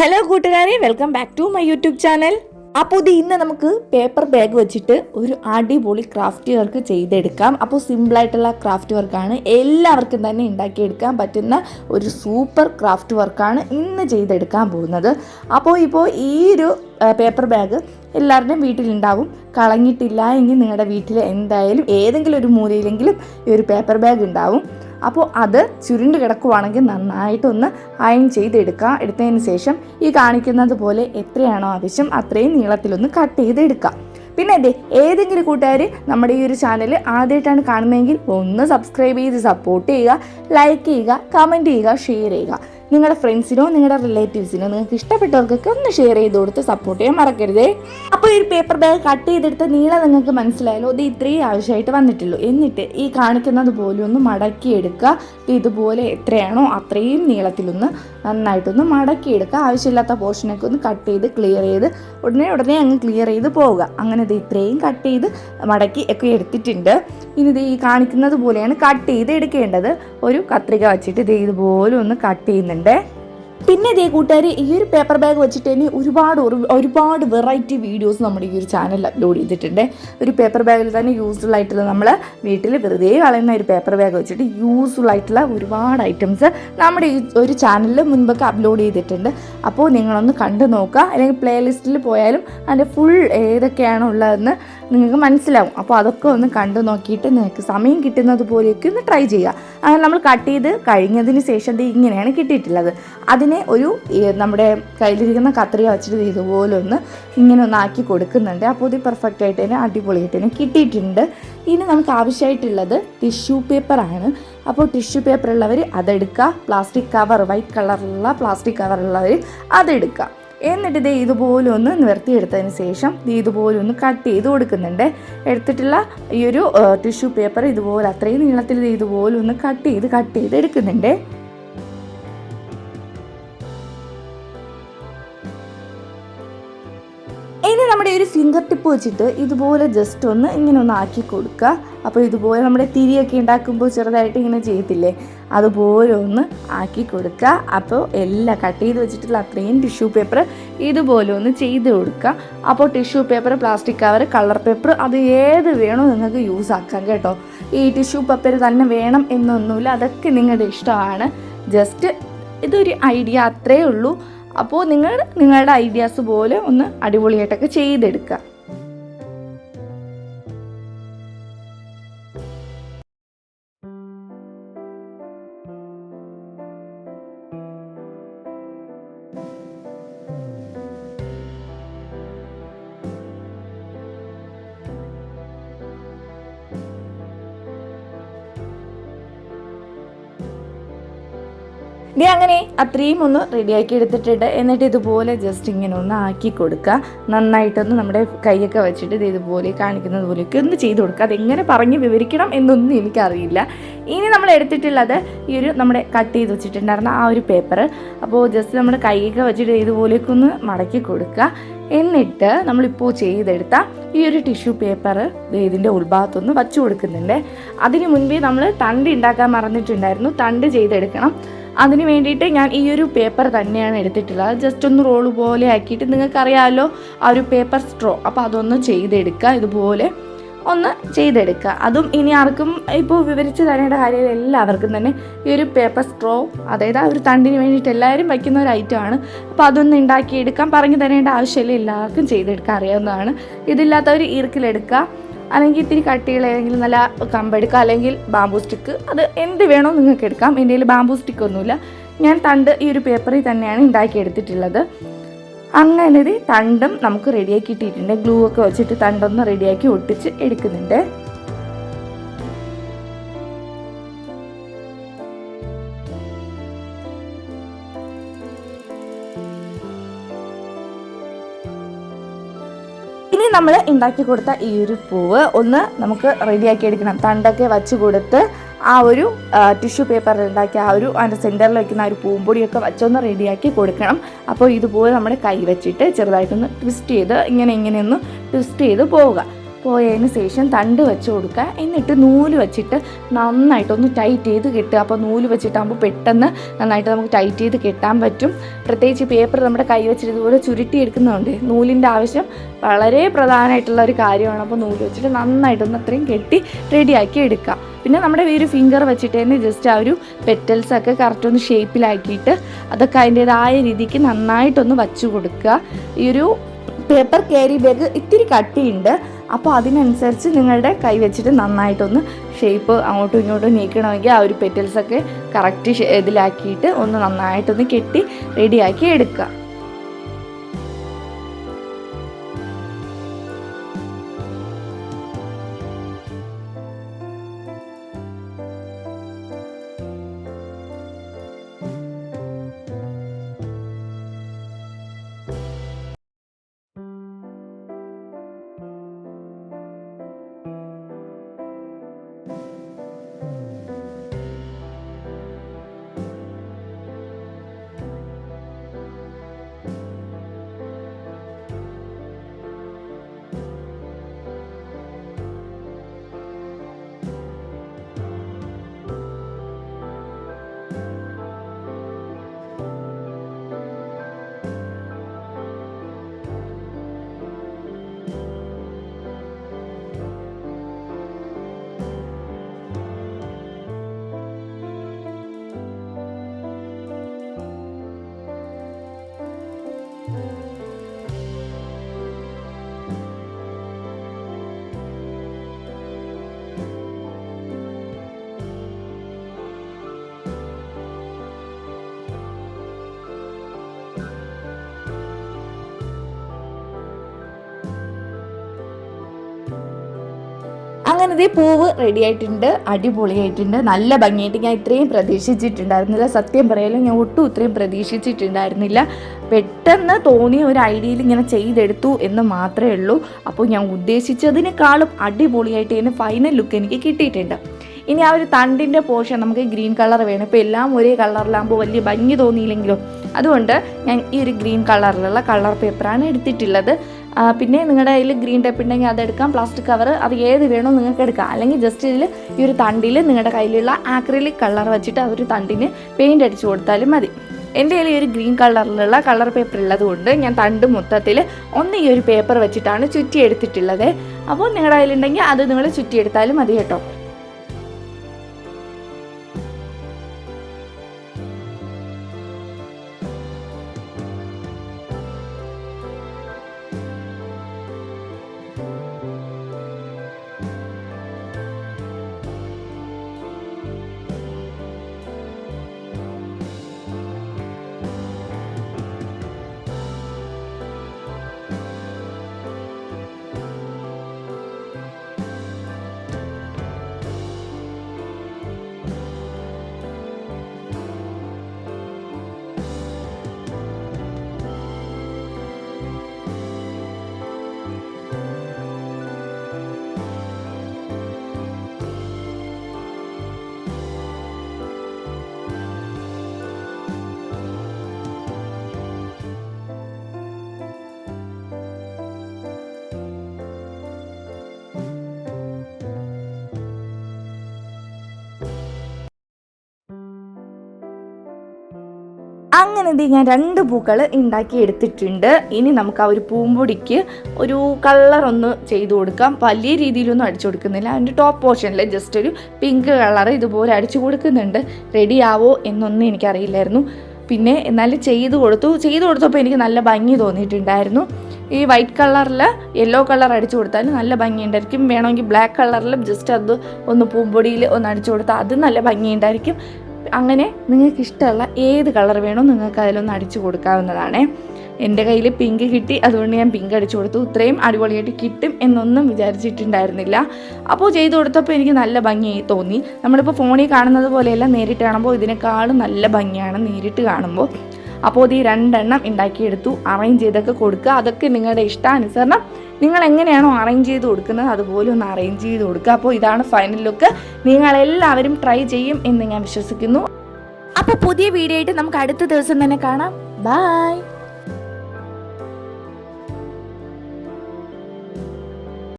Hello കൂട്ടുകാരെ. Welcome back to my YouTube channel അപ്പോൾ ഇത് ഇന്ന് നമുക്ക് പേപ്പർ ബാഗ് വെച്ചിട്ട് ഒരു അടിപൊളി ക്രാഫ്റ്റ് വർക്ക് ചെയ്തെടുക്കാം. അപ്പോൾ സിമ്പിളായിട്ടുള്ള ക്രാഫ്റ്റ് വർക്കാണ് എല്ലാവർക്കും തന്നെ ഉണ്ടാക്കിയെടുക്കാൻ പറ്റുന്ന ഒരു സൂപ്പർ ക്രാഫ്റ്റ് വർക്കാണ് ഇന്ന് ചെയ്തെടുക്കാൻ പോകുന്നത്. അപ്പോൾ ഇപ്പോൾ ഈ ഒരു പേപ്പർ ബാഗ് എല്ലാവരുടെയും വീട്ടിലുണ്ടാവും. കളഞ്ഞിട്ടില്ല എങ്കിൽ നിങ്ങളുടെ വീട്ടിൽ എന്തായാലും ഏതെങ്കിലും ഒരു മൂലയിലെങ്കിലും ഈ ഒരു പേപ്പർ ബാഗ് ഉണ്ടാവും. അപ്പോൾ അത് ചുരുണ്ട് കിടക്കുവാണെങ്കിൽ നന്നായിട്ടൊന്ന് അയൺ ചെയ്തെടുക്കുക. എടുത്തതിന് ശേഷം ഈ കാണിക്കുന്നത് പോലെ എത്രയാണോ ആവശ്യം അത്രയും നീളത്തിലൊന്ന് കട്ട് ചെയ്തെടുക്കുക. പിന്നെ അതെ ഏതെങ്കിലും കൂട്ടുകാർ നമ്മുടെ ഈ ഒരു ചാനൽ ആദ്യമായിട്ടാണ് കാണുന്നതെങ്കിൽ ഒന്ന് സബ്സ്ക്രൈബ് ചെയ്ത് സപ്പോർട്ട് ചെയ്യുക ലൈക്ക് ചെയ്യുക കമന്റ് ചെയ്യുക ഷെയർ ചെയ്യുക. നിങ്ങളുടെ ഫ്രണ്ട്സിനോ നിങ്ങളുടെ റിലേറ്റീവ്സിനോ നിങ്ങൾക്ക് ഇഷ്ടപ്പെട്ടവർക്കൊക്കെ ഒന്ന് ഷെയർ ചെയ്ത് കൊടുത്ത് സപ്പോർട്ട് ചെയ്യാൻ മറക്കരുതേ. അപ്പോൾ ഈ പേപ്പർ ബാഗ് കട്ട് ചെയ്തെടുത്ത നീളം നിങ്ങൾക്ക് മനസ്സിലായാലോ? ഇത് ഇത്രയും ആവശ്യമായിട്ട് വന്നിട്ടുള്ളൂ. എന്നിട്ട് ഈ കാണിക്കുന്നത് പോലെ ഒന്ന് മടക്കിയെടുക്കുക. ഇതുപോലെ എത്രയാണോ അത്രയും നീളത്തിലൊന്ന് നന്നായിട്ടൊന്ന് മടക്കിയെടുക്കുക. ആവശ്യമില്ലാത്ത പോർഷനൊക്കെ ഒന്ന് കട്ട് ചെയ്ത് ക്ലിയർ ചെയ്ത് ഉടനെ ഉടനെ അങ്ങ് ക്ലിയർ ചെയ്ത് പോവുക. അങ്ങനെ ഇത് ഇത്രയും കട്ട് ചെയ്ത് മടക്കി ഒക്കെ എടുത്തിട്ടുണ്ട്. ഇനി ഇത് ഈ കാണിക്കുന്നത് പോലെയാണ് കട്ട് ചെയ്ത് എടുക്കേണ്ടത്. ഒരു കത്രിക വെച്ചിട്ട് ഇത് ഇതുപോലെ ഒന്ന് കട്ട് ചെയ്യുന്നുണ്ട്. 있는데 പിന്നെ ഇതേ കൂട്ടുകാർ ഈ ഒരു പേപ്പർ ബാഗ് വെച്ചിട്ട് തന്നെ ഒരുപാട് ഒരു- ഒരുപാട് വെറൈറ്റി വീഡിയോസ് നമ്മുടെ ഈ ഒരു ചാനലിൽ അപ്ലോഡ് ചെയ്തിട്ടുണ്ട്. ഒരു പേപ്പർ ബാഗിൽ തന്നെ യൂസ്ഫുൾ ആയിട്ടുള്ള നമ്മൾ വീട്ടിൽ വെറുതെ കളയുന്ന ഒരു പേപ്പർ ബാഗ് വെച്ചിട്ട് യൂസ്ഫുൾ ആയിട്ടുള്ള ഒരുപാട് ഐറ്റംസ് നമ്മുടെ ഈ ഒരു ചാനലിൽ മുൻപൊക്കെ അപ്ലോഡ് ചെയ്തിട്ടുണ്ട്. അപ്പോൾ നിങ്ങളൊന്ന് കണ്ടു നോക്കുക. അല്ലെങ്കിൽ പ്ലേലിസ്റ്റിൽ പോയാലും അതിന്റെ ഫുൾ ഏതൊക്കെയാണ് ഉള്ളതെന്ന് നിങ്ങൾക്ക് മനസ്സിലാവും. അപ്പോൾ അതൊക്കെ ഒന്ന് കണ്ടു നോക്കിയിട്ട് നിങ്ങൾക്ക് സമയം കിട്ടുന്നത് പോലെയൊക്കെ ഒന്ന് ട്രൈ ചെയ്യുക. അങ്ങനെ നമ്മൾ കട്ട് ചെയ്ത് കഴിഞ്ഞതിന് ശേഷം ഇങ്ങനെയാണ് കിട്ടിയിട്ടുള്ളത്. അതിനെ ഒരു നമ്മുടെ കയ്യിലിരിക്കുന്ന കത്രിക വെച്ചിട്ട് ഇതുപോലെ ഒന്ന് ഇങ്ങനെ ഒന്ന് ആക്കി കൊടുക്കുന്നുണ്ട്. അപ്പോൾ ഇത് പെർഫെക്റ്റ് ആയിട്ട് തന്നെ അടിപൊളിയായിട്ട് തന്നെ കിട്ടിയിട്ടുണ്ട്. ഇനി നമുക്ക് ആവശ്യമായിട്ടുള്ളത് ടിഷ്യൂ പേപ്പറാണ് അപ്പോൾ ടിഷ്യൂ പേപ്പർ ഉള്ളവർ അതെടുക്കുക. പ്ലാസ്റ്റിക് കവർ വൈറ്റ് കളറുള്ള പ്ലാസ്റ്റിക് കവർ ഉള്ളവർ അതെടുക്കുക. എന്നിട്ട് ഇത് ഇതുപോലെ ഒന്ന് നിവർത്തിയെടുത്തതിന് ശേഷം ഇത് ഇതുപോലെ ഒന്ന് കട്ട് ചെയ്ത് കൊടുക്കുന്നുണ്ട്. എടുത്തിട്ടുള്ള ഈ ഒരു ടിഷ്യൂ പേപ്പർ ഇതുപോലെ അത്രയും നീളത്തിൽ ഇത് ഇതുപോലെ ഒന്ന് കട്ട് ചെയ്ത് കട്ട് ചെയ്ത് എടുക്കുന്നുണ്ട്. ഫിംഗർ ടിപ്പ് വെച്ചിട്ട് ഇതുപോലെ ജസ്റ്റ് ഒന്ന് ഇങ്ങനെ ഒന്ന് ആക്കി കൊടുക്കുക അപ്പോൾ ഇതുപോലെ നമ്മുടെ തിരിയൊക്കെ ഉണ്ടാക്കുമ്പോൾ ചെറുതായിട്ട് ഇങ്ങനെ ചെയ്യത്തില്ലേ? അതുപോലെ ഒന്ന് ആക്കി കൊടുക്കുക അപ്പോൾ എല്ലാം കട്ട് ചെയ്ത് വെച്ചിട്ടുള്ള അത്രയും ടിഷ്യൂ പേപ്പർ ഇതുപോലെ ഒന്ന് ചെയ്ത് കൊടുക്കുക അപ്പോൾ tissue paper plastic cover colour paper അത് ഏത് വേണോ നിങ്ങൾക്ക് യൂസ് ആക്കാം കേട്ടോ. ഈ ടിഷ്യൂ പേപ്പർ തന്നെ വേണം എന്നൊന്നുമില്ല. അതൊക്കെ നിങ്ങളുടെ ഇഷ്ടമാണ്. ജസ്റ്റ് ഇതൊരു ഐഡിയ അത്രേ ഉള്ളൂ. അപ്പോൾ നിങ്ങൾ നിങ്ങളുടെ ഐഡിയാസ് പോലെ ഒന്ന് അടിപൊളിയായിട്ടൊക്കെ ചെയ്തെടുക്കുക. ഇനി അങ്ങനെ അത്രയും ഒന്ന് റെഡിയാക്കി എടുത്തിട്ടുണ്ട്. എന്നിട്ട് ഇതുപോലെ ജസ്റ്റ് ഇങ്ങനെ ഒന്ന് ആക്കി കൊടുക്കുക. നന്നായിട്ടൊന്ന് നമ്മുടെ കൈയൊക്കെ വെച്ചിട്ട് ഇത് ഇതുപോലെ കാണിക്കുന്നത് പോലെയൊക്കെ ഒന്ന് ചെയ്ത് കൊടുക്കുക. അതെങ്ങനെ പറഞ്ഞ് വിവരിക്കണം എന്നൊന്നും എനിക്കറിയില്ല. ഇനി നമ്മൾ എടുത്തിട്ടുള്ളത് ഈ ഒരു നമ്മുടെ കട്ട് ചെയ്ത് വെച്ചിട്ടുണ്ടായിരുന്ന ആ ഒരു പേപ്പർ അപ്പോൾ ജസ്റ്റ് നമ്മുടെ കൈയൊക്കെ വെച്ചിട്ട് ഇതുപോലെയൊക്കെ ഒന്ന് മടക്കി കൊടുക്കുക. എന്നിട്ട് നമ്മളിപ്പോൾ ചെയ്തെടുത്ത ഈ ഒരു ടിഷ്യൂ പേപ്പർ ഇതിന്റെ ഉൾഭാഗത്തൊന്ന് വച്ചു കൊടുക്കുന്നുണ്ട്. അതിന് മുൻപേ നമ്മൾ തണ്ട് ഉണ്ടാക്കാൻ മറന്നിട്ടുണ്ടായിരുന്നു. തണ്ട് ചെയ്തെടുക്കണം. അതിന് വേണ്ടിയിട്ട് ഞാൻ ഈ ഒരു പേപ്പർ തന്നെയാണ് എടുത്തിട്ടുള്ളത്. ജസ്റ്റ് ഒന്ന് റോൾ പോലെ ആക്കിയിട്ട് നിങ്ങൾക്കറിയാമല്ലോ ആ ഒരു പേപ്പർ സ്ട്രോ അപ്പോൾ അതൊന്ന് ചെയ്തെടുക്കുക ഇതുപോലെ. ഒന്ന് ചെയ്തെടുക്കുക. അതും ഇനി ആർക്കും ഇപ്പോൾ വിവരിച്ച് തരേണ്ട കാര്യം എല്ലാവർക്കും തന്നെ ഈ ഒരു പേപ്പർ സ്ട്രോ അതായത് ആ ഒരു തണ്ടിന് വേണ്ടിയിട്ട് എല്ലാവരും വയ്ക്കുന്ന ഒരു ഐറ്റമാണ് അപ്പോൾ അതൊന്ന് ഉണ്ടാക്കിയെടുക്കാൻ പറഞ്ഞു തരേണ്ട ആവശ്യമില്ല. എല്ലാവർക്കും ചെയ്തെടുക്കാൻ അറിയാവുന്നതാണ്. ഇതില്ലാത്തവർ ഈർക്കിലെടുക്കുക അല്ലെങ്കിൽ ഇത്തിരി കട്ടിയുള്ള ഏതെങ്കിലും നല്ല കമ്പെടുക്കുക അല്ലെങ്കിൽ ബാമ്പൂ സ്റ്റിക്ക് അത് എന്ത് വേണോ നിങ്ങൾക്ക് എടുക്കാം. എന്റെ കയ്യിൽ സ്റ്റിക്ക് ഒന്നുമില്ല. ഞാൻ തണ്ട് ഈ ഒരു പേപ്പറിൽ തന്നെയാണ് ഉണ്ടാക്കിയെടുത്തിട്ടുള്ളത്. അങ്ങനെ ഒരു തണ്ടും നമുക്ക് റെഡിയാക്കി ഇട്ടിട്ടുണ്ട് ഗ്ലൂ ഒക്കെ വെച്ചിട്ട് തണ്ടൊന്ന് റെഡിയാക്കി ഒട്ടിച്ച് എടുക്കുന്നുണ്ട്. ഇനി നമ്മൾ ഉണ്ടാക്കി കൊടുത്ത ഈ ഒരു പൂവ് ഒന്ന് നമുക്ക് റെഡിയാക്കി എടുക്കണം. തണ്ടൊക്കെ വച്ച് കൊടുത്ത് ആ ഒരു ടിഷ്യൂ പേപ്പർ ഉണ്ടാക്കി ആ ഒരു അതിന്റെ സെന്ററിൽ വയ്ക്കുന്ന ആ ഒരു പൂമ്പൊടിയൊക്കെ വച്ചൊന്ന് റെഡിയാക്കി കൊടുക്കണം. അപ്പോൾ ഇതുപോലെ നമ്മുടെ കൈ വെച്ചിട്ട് ചെറുതായിട്ടൊന്ന് ട്വിസ്റ്റ് ചെയ്ത് ഇങ്ങനെ ഇങ്ങനെയൊന്ന് ട്വിസ്റ്റ് ചെയ്ത് പോവുക. പോയതിന് ശേഷം തണ്ട് വെച്ച് കൊടുക്കുക. എന്നിട്ട് നൂൽ വെച്ചിട്ട് നന്നായിട്ടൊന്ന് ടൈറ്റ് ചെയ്ത് കെട്ടുക. അപ്പോൾ നൂൽ വെച്ചിട്ടാകുമ്പോൾ പെട്ടെന്ന് നന്നായിട്ട് നമുക്ക് ടൈറ്റ് ചെയ്ത് കെട്ടാൻ പറ്റും. പ്രത്യേകിച്ച് പേപ്പർ നമ്മുടെ കൈ വെച്ചിട്ട് ഇതുപോലെ ചുരുട്ടി എടുക്കുന്നതുകൊണ്ട് നൂലിന്റെ ആവശ്യം വളരെ പ്രധാനമായിട്ടുള്ള ഒരു കാര്യമാണ്. അപ്പോൾ നൂൽ വെച്ചിട്ട് നന്നായിട്ടൊന്ന് അത്രയും കെട്ടി റെഡിയാക്കി എടുക്കുക. പിന്നെ നമ്മുടെ ഈ ഒരു ഫിംഗർ വെച്ചിട്ട് തന്നെ ജസ്റ്റ് ആ ഒരു പെറ്റൽസ് ഒക്കെ കറക്റ്റ് ഒന്ന് ഷേപ്പിലാക്കിയിട്ട് അതൊക്കെ അതിന്റേതായ രീതിക്ക് നന്നായിട്ടൊന്ന് വച്ചു കൊടുക്കുക. ഈ ഒരു പേപ്പർ ക്യാരി ബാഗ് ഇത്തിരി കട്ടിയുണ്ട്. അപ്പോൾ അതിനനുസരിച്ച് നിങ്ങളുടെ കൈ വെച്ചിട്ട് നന്നായിട്ടൊന്ന് ഷേപ്പ് അങ്ങോട്ടും ഇങ്ങോട്ടും നീക്കണമെങ്കിൽ ആ ഒരു പെറ്റൽസൊക്കെ കറക്റ്റ് ഇതിലാക്കിയിട്ട് ഒന്ന് നന്നായിട്ടൊന്ന് കെട്ടി റെഡിയാക്കി എടുക്കുക. അങ്ങനെ ഇതേ പൂവ് റെഡി ആയിട്ടുണ്ട് അടിപൊളിയായിട്ടുണ്ട്. നല്ല ഭംഗിയായിട്ട് ഞാൻ ഇത്രയും പ്രതീക്ഷിച്ചിട്ടുണ്ടായിരുന്നില്ല. സത്യം പറയാലും ഞാൻ ഒട്ടും ഇത്രയും പ്രതീക്ഷിച്ചിട്ടുണ്ടായിരുന്നില്ല. പെട്ടെന്ന് തോന്നിയ ഒരു ഐഡിയയിൽ ഇങ്ങനെ ചെയ്തെടുത്തു എന്ന് മാത്രമേ ഉള്ളൂ. അപ്പോൾ ഞാൻ ഉദ്ദേശിച്ചതിനേക്കാളും അടിപൊളിയായിട്ട് ഇതിന് ഫൈനൽ ലുക്ക് എനിക്ക് കിട്ടിയിട്ടുണ്ട്. ഇനി ആ ഒരു തണ്ടിന്റെ പോർഷൻ നമുക്ക് ഗ്രീൻ കളർ വേണം. ഇപ്പോൾ എല്ലാം ഒരേ കളറിലാകുമ്പോൾ വലിയ ഭംഗി തോന്നിയില്ലെങ്കിലും. അതുകൊണ്ട് ഞാൻ ഈ ഒരു ഗ്രീൻ കളറിലുള്ള കളർ പേപ്പറാണ് എടുത്തിട്ടുള്ളത്. പിന്നെ നിങ്ങളുടെ കയ്യിൽ ഗ്രീൻ ടേപ്പ് ഉണ്ടെങ്കിൽ അതെടുക്കാം. പ്ലാസ്റ്റിക് കവർ അത് ഏത് വേണോ നിങ്ങൾക്ക് എടുക്കാം. അല്ലെങ്കിൽ ജസ്റ്റ് ഇതിൽ ഈ ഒരു തണ്ടിൽ നിങ്ങളുടെ കയ്യിലുള്ള ആക്രിലിക് കളർ വെച്ചിട്ട് ആ ഒരു തണ്ടിന് പെയിന്റ് അടിച്ചു കൊടുത്താലും മതി. എന്റെ കയ്യിൽ ഈ ഒരു ഗ്രീൻ കളറിലുള്ള കളർ പേപ്പർ ഉള്ളത് കൊണ്ട് ഞാൻ തണ്ട് മൊത്തത്തിൽ ഒന്ന് ഈ ഒരു പേപ്പർ വെച്ചിട്ടാണ് ചുറ്റി എടുത്തിട്ടുള്ളത് അപ്പോൾ നിങ്ങളുടെ കയ്യിലുണ്ടെങ്കിൽ അത് നിങ്ങൾ ചുറ്റിയെടുത്താലും മതി കേട്ടോ. അങ്ങനെ ഇത് ഞാൻ രണ്ട് പൂക്കൾ ഉണ്ടാക്കി എടുത്തിട്ടുണ്ട്. ഇനി നമുക്ക് ആ ഒരു പൂമ്പൊടിക്ക് ഒരു കളർ ഒന്ന് ചെയ്തു കൊടുക്കാം. വലിയ രീതിയിലൊന്നും അടിച്ചു കൊടുക്കുന്നില്ല. അതിന്റെ ടോപ്പ് പോർഷനിൽ ജസ്റ്റ് ഒരു പിങ്ക് കളർ ഇതുപോലെ അടിച്ചു കൊടുക്കുന്നുണ്ട്. റെഡിയാവോ എന്നൊന്നും എനിക്കറിയില്ലായിരുന്നു. പിന്നെ എന്നാലും ചെയ്തു കൊടുത്തു. ചെയ്തു കൊടുത്തപ്പോൾ എനിക്ക് നല്ല ഭംഗി തോന്നിയിട്ടുണ്ടായിരുന്നു. ഈ വൈറ്റ് കളറിൽ യെല്ലോ കളർ അടിച്ചു കൊടുത്താൽ നല്ല ഭംഗി ഉണ്ടായിരിക്കും. വേണമെങ്കിൽ ബ്ലാക്ക് കളറിലും ജസ്റ്റ് അത് ഒന്ന് പൂമ്പൊടിയിൽ ഒന്ന് അടിച്ചു കൊടുത്താൽ അത് നല്ല ഭംഗിയുണ്ടായിരിക്കും അങ്ങനെ നിങ്ങൾക്ക് ഇഷ്ടമുള്ള ഏത് കളർ വേണോ നിങ്ങൾക്ക് അതിലൊന്ന് അടിച്ചു കൊടുക്കാവുന്നതാണ്. എന്റെ കയ്യിൽ പിങ്ക് കിട്ടി അതുകൊണ്ട് ഞാൻ പിങ്ക് അടിച്ചു കൊടുത്തു. ഇത്രയും അടിപൊളിയായിട്ട് കിട്ടും എന്നൊന്നും വിചാരിച്ചിട്ടുണ്ടായിരുന്നില്ല. അപ്പോൾ ചെയ്തു കൊടുത്തപ്പോൾ എനിക്ക് നല്ല ഭംഗിയായി തോന്നി. നമ്മളിപ്പോൾ ഫോണിൽ കാണുന്നത് പോലെയല്ല നേരിട്ട് കാണുമ്പോൾ ഇതിനേക്കാളും നല്ല ഭംഗിയാണ് നേരിട്ട് കാണുമ്പോൾ. അപ്പോൾ ഇത് ഈ രണ്ടെണ്ണം ഉണ്ടാക്കിയെടുത്തു. അറേഞ്ച് ചെയ്തൊക്കെ കൊടുക്കുക. അതൊക്കെ നിങ്ങളുടെ ഇഷ്ടാനുസരണം. നിങ്ങൾ എങ്ങനെയാണോ അറേഞ്ച് ചെയ്ത് കൊടുക്കുന്നത് അതുപോലെ ഒന്ന് അറേഞ്ച് ചെയ്ത് കൊടുക്കുക. അപ്പോൾ ഇതാണ് ഫൈനൽ ലുക്ക് നിങ്ങളെല്ലാവരും ട്രൈ ചെയ്യും എന്ന് ഞാൻ വിശ്വസിക്കുന്നു. അപ്പോൾ പുതിയ വീഡിയോ ആയിട്ട് നമുക്ക് അടുത്ത ദിവസം തന്നെ കാണാം. ബൈ